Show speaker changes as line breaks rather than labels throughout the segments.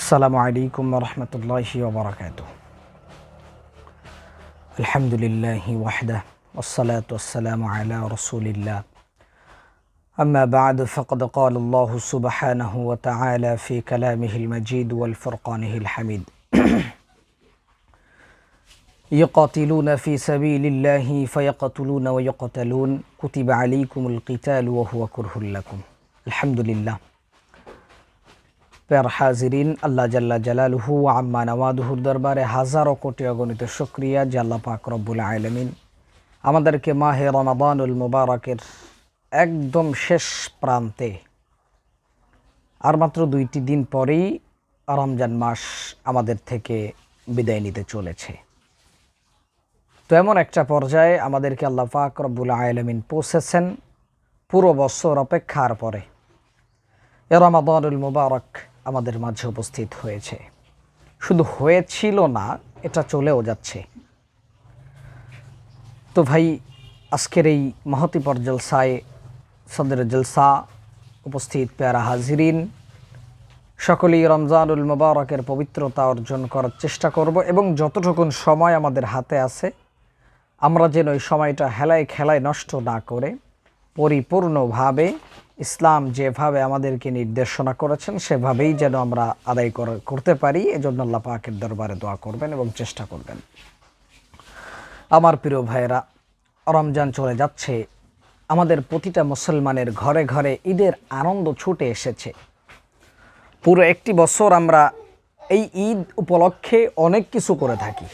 السلام عليكم ورحمة الله وبركاته. الحمد لله وحده والصلاة والسلام على رسول الله. أما بعد فقد قال الله سبحانه وتعالى في كلامه المجيد والفرقانه الحميد. يقاتلون في سبيل الله فيقتلون ويقتلون. كتب عليكم القتال وهو كره لكم. الحمد لله. প্যার হাজিরিন, আল্লাহ জাল্লা জালালুহু আম্মা নওয়াদুহুর দরবারে হাজারো কোটি অগণিত শুক্রিয়া আল্লাহ পাক রব্বুল আলমিন আমাদেরকে মাহে রমাদানুল মুবারকের একদম শেষ প্রান্তে আর মাত্র দুইটি দিন পরেই রমজান মাস আমাদের থেকে বিদায় নিতে চলেছে। তো এমন একটা পর্যায়ে আমাদেরকে আল্লাহ পাক রব্বুল আলমিন পৌঁছেছেন পুরো বছর অপেক্ষার পরে। এ রমাদানুল মুবারক আমাদের মাঝে উপস্থিত হয়েছে। শুধু হয়েছিল না, এটা চলেও যাচ্ছে। তো ভাই, আজকের এই মহতিপর জলসায় সদর জলসা উপস্থিত পেয়ারা হাজিরিন। সকলেই রমজানুল মুবারকের পবিত্রতা অর্জন করার চেষ্টা করব এবং যতটুকুন সময় আমাদের হাতে আছে, আমরা যেন ওই সময়টা হেলায় খেলায় নষ্ট না করে, পরিপূর্ণভাবে ইসলাম যেভাবে আমাদেরকে নির্দেশনা করেছেন, সেভাবেই যেন আমরা আদায় করতে পারি। এজন্য আল্লাহ পাকের দরবারে দোয়া করবেন এবং চেষ্টা করবেন। আমার প্রিয় ভাইয়েরা, রমজান চলে যাচ্ছে। আমাদের প্রতিটা মুসলমানের ঘরে ঘরে ঈদের আনন্দ ছুটে এসেছে। পুরো একটি বছর আমরা এই ঈদ উপলক্ষে অনেক কিছু করে থাকি।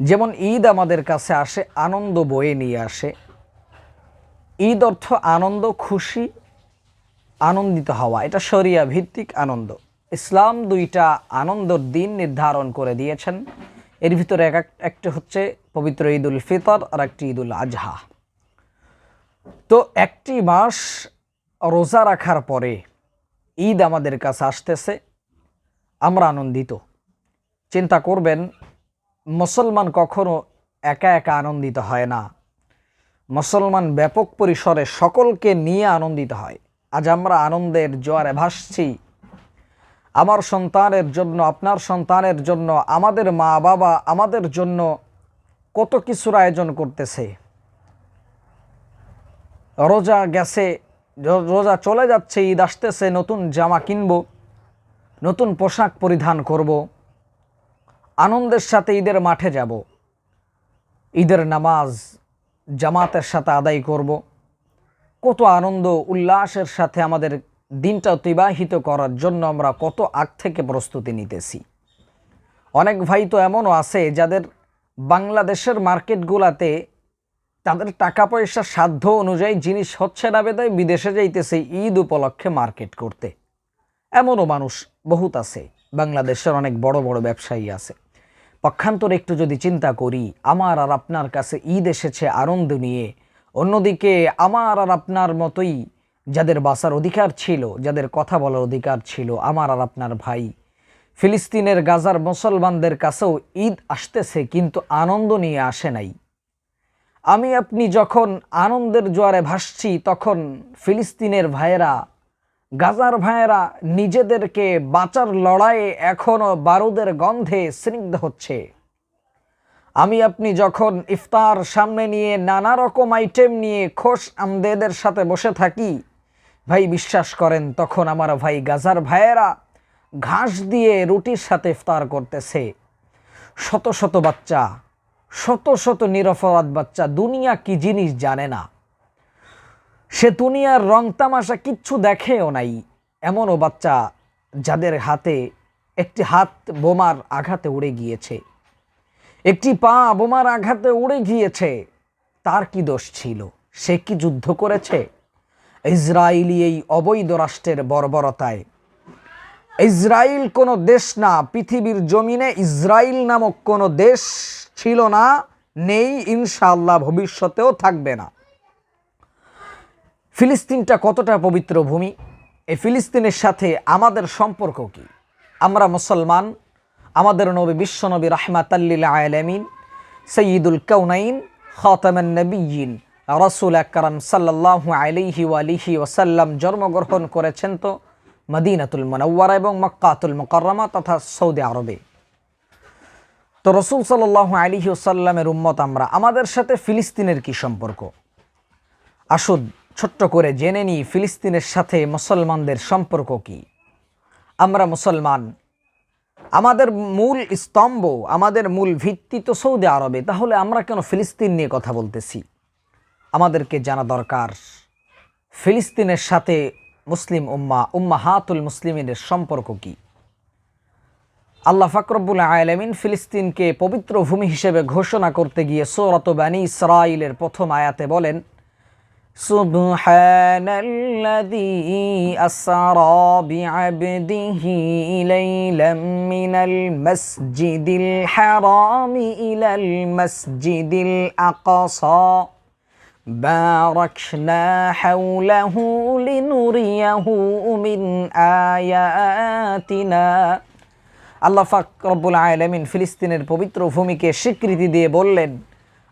যেমন ঈদ আমাদের কাছে আসে, আনন্দ বয়ে নিয়ে আসে। ঈদ অর্থ আনন্দ, খুশি, আনন্দিত হওয়া। এটা শরিয়া ভিত্তিক আনন্দ। ইসলাম দুইটা আনন্দর দিন নির্ধারণ করে দিয়েছেন। এর ভিতরে এক এক- একটি হচ্ছে পবিত্র ঈদ উল ফিতর, আর একটি ঈদ উল আজহা। তো একটি মাস রোজা রাখার পরে ঈদ আমাদের কাছে আসতেছে। আমরা আনন্দিত। চিন্তা করবেন, মুসলমান কখনো একা একা আনন্দিত হয় না। মুসলমান ব্যাপক পরিসরে সকলকে নিয়ে আনন্দিত হয়। আজ আমরা আনন্দের জোয়ারে ভাসছি। আমার সন্তানের জন্য, আপনার সন্তানের জন্য, আমাদের মা বাবা আমাদের জন্য কত কিছুর আয়োজন করতেছে। রোজা গেছে, রোজা চলে যাচ্ছে, ঈদ আসতেছে, নতুন জামা কিনব, নতুন পোশাক পরিধান করব, আনন্দের সাথে ঈদের মাঠে যাব। ঈদের নামাজ জামাতের সাথে আদায় করব। কত আনন্দ, উল্লাসের সাথে আমাদের দিনটা অতিবাহিত করার জন্য আমরা কত আগ থেকে প্রস্তুতি নিতেছি। অনেক ভাই তো এমনও আছে যাদের বাংলাদেশের মার্কেটগুলাতে তাদের টাকা পয়সার সাধ্য অনুযায়ী জিনিস হচ্ছে না বেদায় বিদেশে যাইতেছে ঈদ উপলক্ষে মার্কেট করতে। এমনও মানুষ বহুত আছে, বাংলাদেশের অনেক বড় বড় ব্যবসায়ী আছে। পক্ষান্তরে একটু যদি চিন্তা করি, আমার আর আপনার কাছে ঈদ এসেছে আনন্দ নিয়ে। অন্যদিকে, আমার আর আপনার মতোই যাদের বাসার অধিকার ছিল, যাদের কথা বলার অধিকার ছিল, আমার আর আপনার ভাই। ফিলিস্তিনের গাজার মুসলমানদের কাছেও ঈদ আসতেছে, কিন্তু আনন্দ নিয়ে আসে নাই। আমি আপনি যখন আনন্দের জোয়ারে ভাসছি, তখন ফিলিস্তিনের ভাইয়েরা গাজার ভাইয়েরা নিজেদেরকে বাঁচার লড়াইয়ে এখনও বারুদের গন্ধে স্নিগ্ধ হচ্ছে। আমি আপনি যখন ইফতার সামনে নিয়ে নানা রকম আইটেম নিয়ে খোশ আমদেদের সাথে বসে থাকি, ভাই বিশ্বাস করেন, তখন আমার ভাই গাজার ভাইয়েরা ঘাস দিয়ে রুটির সাথে ইফতার করতেছে। শত শত বাচ্চা, শত শত নিরপরাধ বাচ্চা, দুনিয়া কি জিনিস জানে না। সে দুনিয়ার রং তামাশা কিচ্ছু দেখেও নাই। এমনও বাচ্চা যাদের হাতে একটি হাত বোমার আঘাতে উড়ে গিয়েছে। একটি পা বোমার আঘাতে উড়ে গিয়েছে। তার কি দোষ ছিল? সে কি যুদ্ধ করেছে? ইসরায়েলি এই অবৈধ রাষ্ট্রের বর্বরতায়। ইসরায়েল কোনো দেশ না, পৃথিবীর জমিনে ইসরায়েল নামক কোনো দেশ ছিল না, নেই, ইনশাআল্লাহ ভবিষ্যতেও থাকবে না। ফিলিস্তিনটা কতটা পবিত্র ভূমি? এই ফিলিস্তিনের সাথে আমাদের সম্পর্ক কি? আমরা মুসলমান, আমাদের নবী বিশ্বনবী রাহমাতাল্লিল আলামিন সঈদুল কৌনাইন খাতামান রসুল আকরাম সাল্লাল্লাহু আলাইহি আলিহি ওসাল্লাম জন্মগ্রহণ করেছেন তো মদিনাতুল মনওয়ারা এবং মক্কাতুল মকরমা তথা সৌদি আরবে। তো রসুল সাল্লাহ আলী ওসাল্লামের উম্মত আমরা। আমাদের সাথে ফিলিস্তিনের কি সম্পর্ক? আসুন ছোট্ট করে জেনে নিই ফিলিস্তিনের সাথে মুসলমানদের সম্পর্ক কি। আমরা মুসলমান। আমাদের মূল স্তম্ভ, আমাদের মূল ভিত্তি তো সৌদি আরবে, তাহলে আমরা কেন ফিলিস্তিন নিয়ে কথা বলতেছি? আমাদেরকে জানা দরকার। ফিলিস্তিনের সাথে মুসলিম উম্মা উম্মা হাতুল মুসলিমের সম্পর্ক কি? আল্লাহ ফাকরবুল আয়ালামিন ফিলিস্তিনকে পবিত্র ভূমি হিসেবে ঘোষণা করতে গিয়ে সৌরত বানী ইসরাইলের প্রথম আয়াতে বলেন سبحان الذي أسرى بعبده ليلا من المسجد الحرام إلى المسجد الأقصى باركنا حوله لنريه من آياتنا আল্লাহ ফাক রব্বুল আয়ালামিন ফিলিস্তিনের পবিত্র ভূমিকে স্বীকৃতি দিয়ে বললেন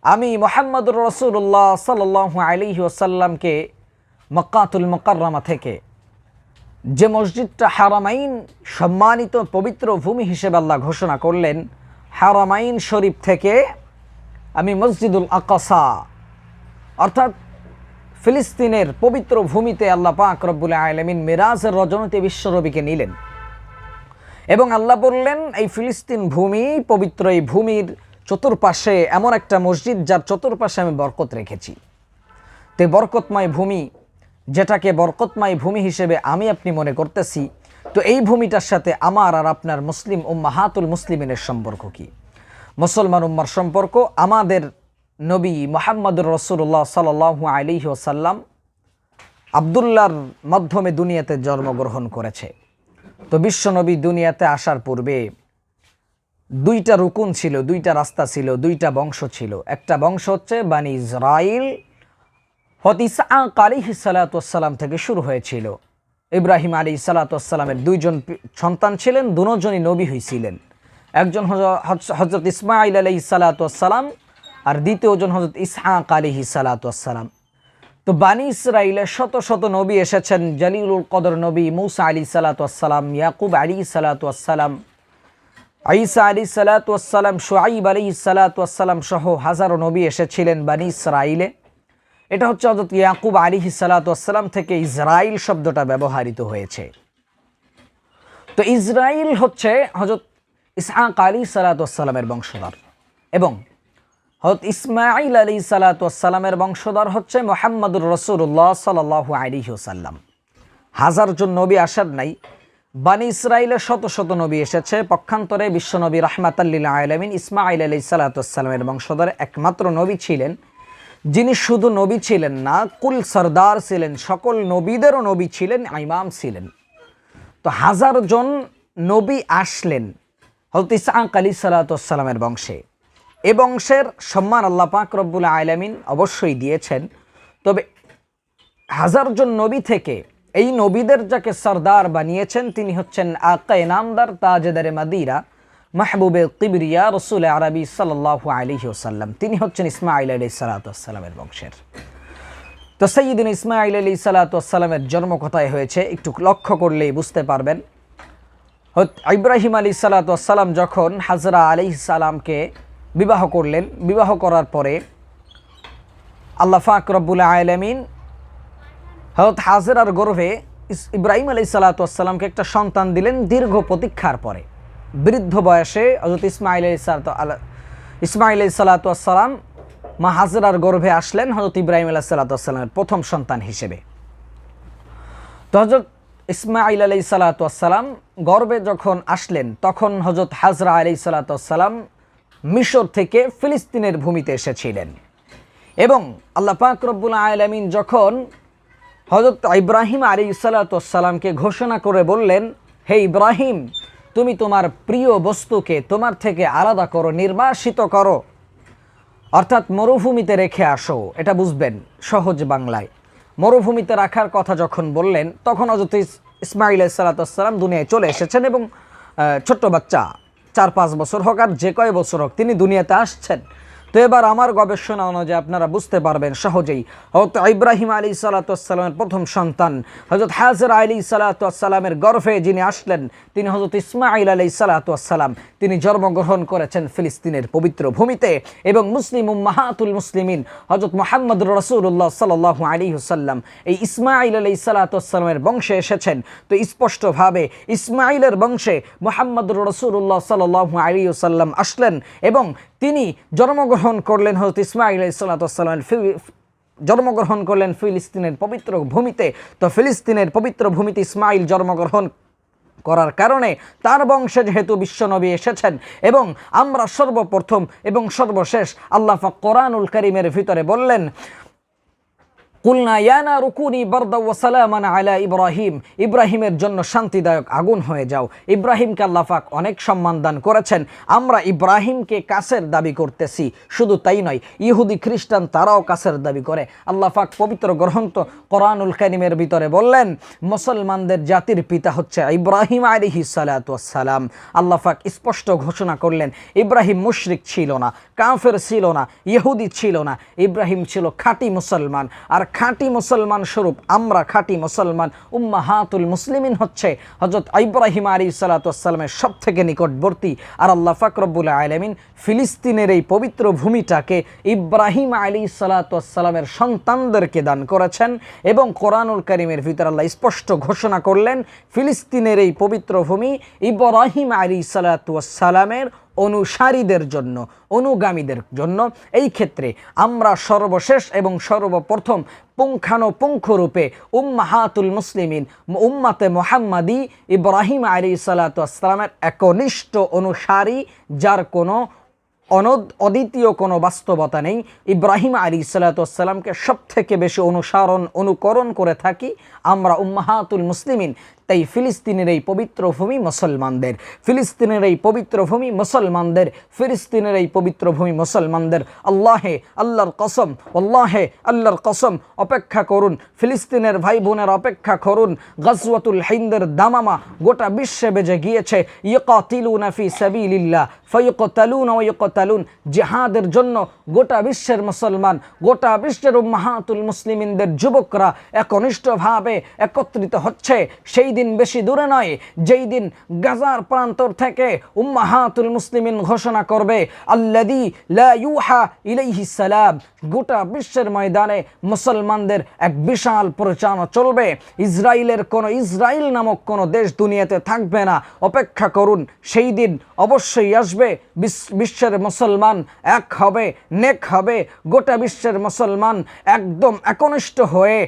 আমি মোহাম্মদুর রসুল্লাহ সাল্লাহ আলিহি ওসাল্লামকে মক্কাতুল মকরমা থেকে যে মসজিদটা হারামাইন সম্মানিত পবিত্র ভূমি হিসেবে আল্লাহ ঘোষণা করলেন, হারামাইন শরীফ থেকে আমি মসজিদুল আকসা, অর্থাৎ ফিলিস্তিনের পবিত্র ভূমিতে আল্লাহ পাক রব্বুল আলমিন মিরাজের রজনীতে বিশ্বরবিকে নিলেন। এবং আল্লাহ বললেন, এই ফিলিস্তিন ভূমি, পবিত্র এই ভূমির চতুর্পাশে এমন একটা মসজিদ যার চতুর্পাশে আমি বরকত রেখেছি। তো বরকতময় ভূমি, যেটাকে বরকতময় ভূমি হিসেবে আমি আপনি মনে করতেছি, তো এই ভূমিটার সাথে আমার আর আপনার মুসলিম উম্মাহাতুল মুসলিমিনের সম্পর্ক কি? মুসলমান উম্মার সম্পর্ক, আমাদের নবী মোহাম্মদুর রসুল্লাহ সাল আলী ওসাল্লাম আবদুল্লার মাধ্যমে দুনিয়াতে জন্মগ্রহণ করেছে। তো বিশ্বনবী দুনিয়াতে আসার পূর্বে দুইটা রুকুন ছিল, দুইটা রাস্তা ছিল, দুইটা বংশ ছিল। একটা বংশ হচ্ছে বানি ইসরাইল, হত ইসা আলিহি সালাতাম থেকে শুরু হয়েছিল। ইব্রাহিম আলী সালাতামের দুইজন সন্তান ছিলেন, দুজনই নবী হয়েছিলেন একজন হজরত ইসমাইল আলহি সালাতাম আর দ্বিতীয়জন হজরত ইসহাক আলিহি সালাতাম তো বানি ইসরাইলে শত শত নবী এসেছেন, জালিলুল কদর নবী মুসা আলী সালাতাম ইয়াকুব আলী সালাতাম আইসা আলী সালাতাম সোয়াইব আলী সালাতাম সহ হাজারো নবী এসেছিলেন বানি ইসরাইলে এটা হচ্ছে হজরত ইয়াকুব আলী সালাতাম থেকে ইসরাইল শব্দটা ব্যবহৃত হয়েছে। তো ইসরাইল হচ্ছে হজরত ইসহাক আলী সালাতামের বংশধর এবং হজরত ইসমাইল আলী সালাতামের বংশধর হচ্ছে মোহাম্মদুর রসুল্লাহ সাল আলী সাল্লাম হাজার জন নবী আসার নাই বানি ইসরায়েলের শত শত নবী এসেছে। পক্ষান্তরে বিশ্বনবী রহমাতাল্লিল আলমিন ইসমাইল আলি সালাতামের বংশধর একমাত্র নবী ছিলেন। যিনি শুধু নবী ছিলেন না, কুল সর্দার ছিলেন, সকল নবীদেরও নবী ছিলেন, ইমাম ছিলেন। তো হাজার জন নবী আসলেন হজরত ইসাক আলি সালাতামের বংশে। এ বংশের সম্মান আল্লাহ পাক রব্বুল আলমিন অবশ্যই দিয়েছেন। তবে হাজার জন নবী থেকে এই নবীদের যাকে সর্দার বানিয়েছেন, তিনি হচ্ছেন আকা নামদার তাজেদারে মাদিরা, মাহবুবে কিবরিয়া রসুল আরবি সাল্লাহ আলহি ওসাল্লাম তিনি হচ্ছেন ইসমাইল আলি সালাতামের বংশের। তো সঈদিন ইসমাইল আলী সালাতামের জন্ম কোথায় হয়েছে, একটু লক্ষ্য করলেই বুঝতে পারবেন। ইব্রাহিম আলী সালাতাম যখন হাজরা আলি সালামকে বিবাহ করলেন, বিবাহ করার পরে আল্লাহ ফাক রব্বুল আলমিন হজরত হাজরার গর্ভে ইব্রাহিম আলী সালাতামকে একটা সন্তান দিলেন দীর্ঘ প্রতীক্ষার পরে। বৃদ্ধ বয়সে হজরত ইসমাইল আলী সালাত আলা- ইসমাইল আলী সালাতাম মা হাজরার গর্ভে আসলেন হজরত ইব্রাহিম আলাহ সালাতামের প্রথম সন্তান হিসেবে। তো হজরত ইসমাইল আলাই সালাতাম গর্বে যখন আসলেন, তখন হজরত হাজরা আলাই সালাতাম মিশর থেকে ফিলিস্তিনের ভূমিতে এসেছিলেন। এবং আল্লাহ পাক রব্বুল আলমিন যখন হজরত ইব্রাহিম আলী সালাতামকে ঘোষণা করে বললেন, হে ইব্রাহিম, তুমি তোমার প্রিয় বস্তুকে তোমার থেকে আলাদা করো, নির্বাসিত করো। অর্থাৎ মরুভূমিতে রেখে আসো। এটা বুঝবেন সহজ বাংলায়। মরুভূমিতে রাখার কথা যখন বললেন, তখন হজরত ইস- ইসমাইল সালাতাম দুনিয়ায় চলে এসেছেন এবং ছোট্ট বাচ্চা, চার পাঁচ বছর হোক আর যে কয় বছর হোক তিনি দুনিয়াতে আসছেন। তো এবার আমার গবেষণা অনুযায়ী আপনারা বুঝতে পারবেন সহজেই। হয়তো ইব্রাহিম আলী সালাতামের প্রথম সন্তান হজরত হাজর আলী সালাতামের গর্ভে যিনি আসলেন, তিনি হজরত ইসমাইল আলী সালাতাম তিনি জন্মগ্রহণ করেছেন ফিলিস্তিনের পবিত্র ভূমিতে এবং মুসলিম মাহাতুল মুসলিমিন হজরত মোহাম্মদ রসুল্লাহ সাল্লাহ আলী হুসাল্লাম এই ইসমাইল আলী সালাতামের বংশে এসেছেন। তো স্পষ্টভাবে ইসমাইলের বংশে মোহাম্মদ রসুল্লাহ সাল্লাহ আলী সাল্লাম আসলেন এবং তিনি জন্মগ্রহণ করলেন হজরত ইসমাইল ইসলাতামের জন্মগ্রহণ করলেন ফিলিস্তিনের পবিত্র ভূমিতে। তো ফিলিস্তিনের পবিত্র ভূমিতে ইসমাইল জন্মগ্রহণ করার কারণে তার বংশে যেহেতু বিশ্বনবী এসেছেন এবং আমরা সর্বপ্রথম এবং সর্বশেষ আল্লাহ কোরআনুল করিমের ভিতরে বললেন কুলনা ইয়ানা রুকুনি বরদা ওয়াসালামান আলা ইব্রাহিম। ইব্রাহিমের জন্য শান্তিদায়ক আগুন হয়ে যাও। ইব্রাহিমকে আল্লাহাক অনেক সম্মান দান করেছেন। আমরা ইব্রাহিমকে কাছের দাবি করতেছি। শুধু তাই নয়, ইহুদি, খ্রিস্টান তারাও কাছের দাবি করে। আল্লাহাক পবিত্র গ্রন্থ কোরআনুল কারিমের ভিতরে বললেন, মুসলমানদের জাতির পিতা হচ্ছে ইব্রাহিম আলিহি সালাতাম আল্লাহাক স্পষ্ট ঘোষণা করলেন, ইব্রাহিম মুশরিক ছিল না, কাফের ছিল না, ইহুদি ছিল না। ইব্রাহিম ছিল খাঁটি মুসলমান। আর খাঁটি মুসলমান স্বরূপ, আমরা খাঁটি মুসলমান, উম্মাহাতুল মুসলিমিন হচ্ছে হজরত ইব্রাহিম আলী সালাতামের সব থেকে নিকটবর্তী। আর আল্লাহ ফাকরবুল আলমিন ফিলিস্তিনের এই পবিত্র ভূমিটাকে ইব্রাহিম আলী সালাতামের সন্তানদেরকে দান করেছেন এবং কোরআনুল করিমের ভিতরে আল্লাহ স্পষ্ট ঘোষণা করলেন, ফিলিস্তিনের এই পবিত্র ভূমি ইব্রাহিম আলী সালাতামের অনুসারীদের জন্য, অনুগামীদের জন্য। এই ক্ষেত্রে আমরা সর্বশেষ এবং সর্বপ্রথম পুঙ্খানুপুঙ্খরূপে উম্মাহাতুল মুসলিমিন, উম্মাতে মোহাম্মদী ইব্রাহিম আলী সালাতামের একনিষ্ঠ অনুসারী, যার কোনো অনদ, অদ্বিতীয় কোনো বাস্তবতা নেই। ইব্রাহিম আলী সালাতামকে সব থেকে বেশি অনুসরণ, অনুকরণ করে থাকি আমরা উম্মাহাতুল মুসলিমিন। তাই ফিলিস্তিনের এই পবিত্র ভূমি মুসলমানদের, ফিলিস্তিনের এই পবিত্র ভূমি মুসলমানদের, ফিলিস্তিনের এই পবিত্র ভূমি মুসলমানদের আল্লাহে, আল্লাহর কসম, আল্লাহে, আল্লাহর কসম অপেক্ষা করুন। ফিলিস্তিনের ভাই বোনের অপেক্ষা করুন। গজওয়াতুল হিন্দের দামামা গোটা বিশ্বে বেজে গিয়েছে। ইয়কাতিলুনা ফি সাবিলিল্লাহ, ফয়কতালুন ওয়কতালুন জিহাদের জন্য গোটা বিশ্বের মুসলমান, গোটা বিশ্বের মাহাতুল মুসলিমিনদের যুবকরা একনিষ্ঠভাবে একত্রিত হচ্ছে। সেই দিন বেশি দূরে নয় যেই দিন গাজার প্রান্তর থেকে উম্মাহাতুল মুসলিমিন ঘোষণা করবে আল্লাদি লা ইউহা ইলাইহি সালাম, গোটা বিশ্বের ময়দানে মুসলমানদের এক বিশাল পরিচালনা চলবে। ইসরায়েলের কোনো ইসরায়েল নামক কোনো দেশ দুনিয়াতে থাকবে না। অপেক্ষা করুন সেই দিন অবশ্যই আসবে। বিশ্বের মুসলমান এক হবে, নেক হবে। গোটা বিশ্বের মুসলমান একদম একনিষ্ঠ হয়ে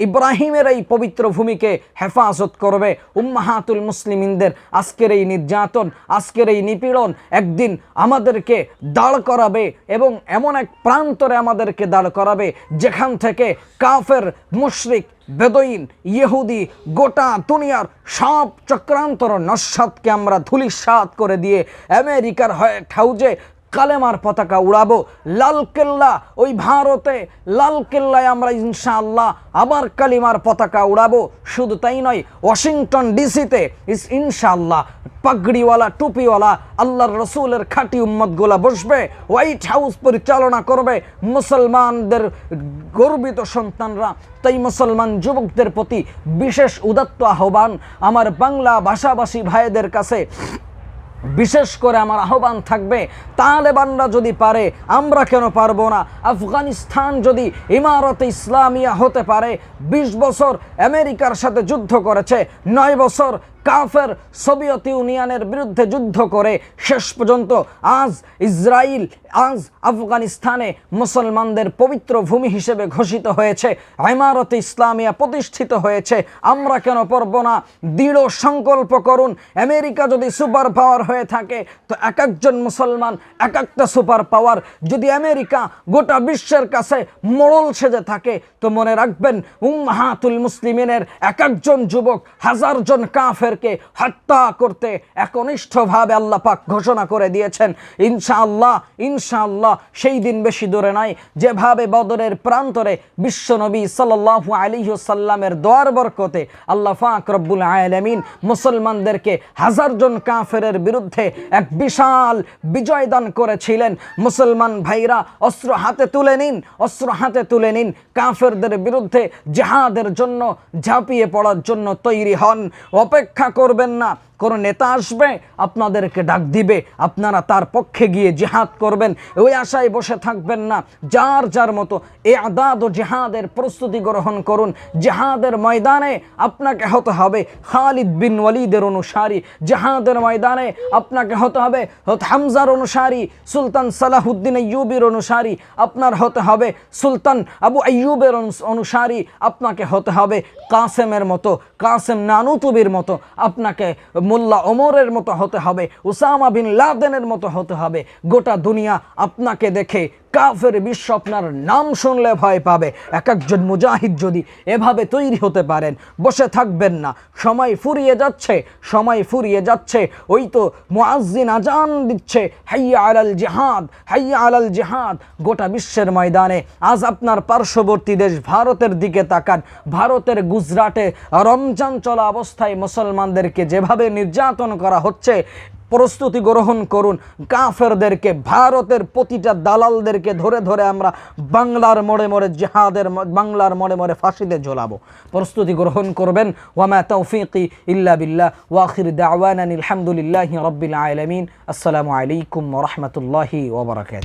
ইব্রাহিমের এই পবিত্র ভূমিকে হেফাজত করবে উম্মাহাতুল মুসলিমিনদের। আজকের এই নির্যাতন, আজকের এই নিপীড়ন একদিন আমাদেরকে দাঁড় করাবে এবং এমন এক প্রান্তরে আমাদেরকে দাঁড় করাবে যেখান থেকে কাফের, মুশরিক বেদইন ইহুদি গোটা দুনিয়ার সব চক্রান্তর নস্বাদকে আমরা ধুলিসাত করে দিয়ে আমেরিকার হয়ে ঠাউজে কালেমার পতাকা উড়াবো। লালকেল্লা ওই ভারতে লালকেল্লায় আমরা ইনশাআল্লাহ আবার কালিমার পতাকা উড়াবো। শুধু তাই নয়, ওয়াশিংটন ডিসিতে ইস ইনশাআল্লাহ পাগড়িওয়ালা, টুপিওয়ালা, আল্লাহর রসুলের খাঁটি উম্মতগুলা বসবে, হোয়াইট হাউস পরিচালনা করবে মুসলমানদের গর্বিত সন্তানরা। তাই মুসলমান যুবকদের প্রতি বিশেষ উদাত্ত আহ্বান। আমার বাংলা ভাষাভাষী ভাইদের কাছে বিশেষ করে আমার আহ্বান থাকবে, তালেবানরা যদি পারে, আমরা কেন পারব না? আফগানিস্তান যদি ইমারতে ইসলামিয়া হতে পারে ২০ বছর আমেরিকার সাথে যুদ্ধ করেছে, নয় বছর কাফের সোভিয়েত ইউনিয়নের বিরুদ্ধে যুদ্ধ করে শেষ পর্যন্ত আজ ইসরায়েল আজ আফগানিস্তানে মুসলমানদের পবিত্র ভূমি হিসেবে ঘোষিত হয়েছে, ইমারত ইসলামিয়া প্রতিষ্ঠিত হয়েছে। আমরা কেন পারব না? দৃঢ় সংকল্প করুন। আমেরিকা যদি সুপার পাওয়ার হয়ে থাকে, তো এক একজন মুসলমান, এক একটা সুপার পাওয়ার। যদি আমেরিকা গোটা বিশ্বের কাছে মোড়ল সেজে থাকে, তো মনে রাখবেন, উম্মাহাতুল মুসলিমিনের এক একজন যুবক, হাজারজন কাফের মুসলমানদেরকে হত্যা করতে একনিষ্ঠভাবে আল্লাহ পাক ঘোষণা করে দিয়েছেন। ইনশাআল্লাহ ইনশাআল্লাহ সেই দিন বেশি দূরে নাই যেভাবে বদরের প্রান্তরে বিশ্বনবী সাল্লাল্লাহু আলাইহি সাল্লামের দোয়ার বরকতে আল্লাহ পাক রব্বুল আলামিন মুসলমানদেরকে হাজার জন কাফেরের বিরুদ্ধে এক বিশাল বিজয় দান করেছিলেন। মুসলমান ভাইরা, অস্ত্র হাতে তুলে নিন, অস্ত্র হাতে তুলে নিন। কাফেরদের বিরুদ্ধে জেহাদের জন্য, ঝাঁপিয়ে পড়ার জন্য তৈরি হন। অপেক্ষা করবেন না। কোনো নেতা আসবে, আপনাদেরকে ডাক দিবে, আপনারা তার পক্ষে গিয়ে জেহাদ করবেন, ওই আশায় বসে থাকবেন না। যার যার মতো এ আদাদ ও জেহাদের প্রস্তুতি গ্রহণ করুন। জেহাদের ময়দানে আপনাকে হতে হবে খালিদ বিন ওয়ালিদের অনুসারী। জেহাদের ময়দানে আপনাকে হতে হবে হত হামজার অনুসারী, সুলতান সালাহুদ্দিন আইয়ুবের অনুসারী। আপনার হতে হবে সুলতান আবু আইয়ুবের অনুস- অনুসারী। আপনাকে হতে হবে কাসেমের মতো, কাসেম নানুতুবির মতো। আপনাকে মোল্লা ওমরের মতো হতে হবে, উসামা বিন লাদেনের মতো হতে হবে। গোটা দুনিয়া আপনাকে দেখে কাফের বিশ্ব আপনার নাম শুনলে ভয় পাবে। এক একজন মুজাহিদ যদি এভাবে তৈরি হতে পারেন, বসে থাকবেন না। সময় ফুরিয়ে যাচ্ছে, সময় ফুরিয়ে যাচ্ছে। ওই তো মুআজ্জিন আজান দিচ্ছে, হাইয়া আলাল জিহাদ, হাইয়া আলাল জিহাদ। গোটা বিশ্বের ময়দানে আজ আপনার পার্শ্ববর্তী দেশ ভারতের দিকে তাকান। ভারতের গুজরাটে রমজান চলা অবস্থায় মুসলমানদেরকে যেভাবে নির্যাতন করা হচ্ছে প্রস্তুতি গ্রহণ করুন। কাফেরদেরকে, ভারতের প্রতিটা দালালদেরকে ধরে ধরে আমরা বাংলার মোড়ে মোড়ে জেহাদের বাংলার মোড়ে মোড়ে ফাঁসিতে ঝোলাবো। প্রস্তুতি গ্রহণ করবেন। ওয়ামা তৌফিকি ইল্লা বিল্লাহ। ওয়াখির দাওয়ানান আলহামদুলিল্লাহি আলমিন আলামিন। আসসালামু আলাইকুম রহমতুল্লাহি ওবরাকাত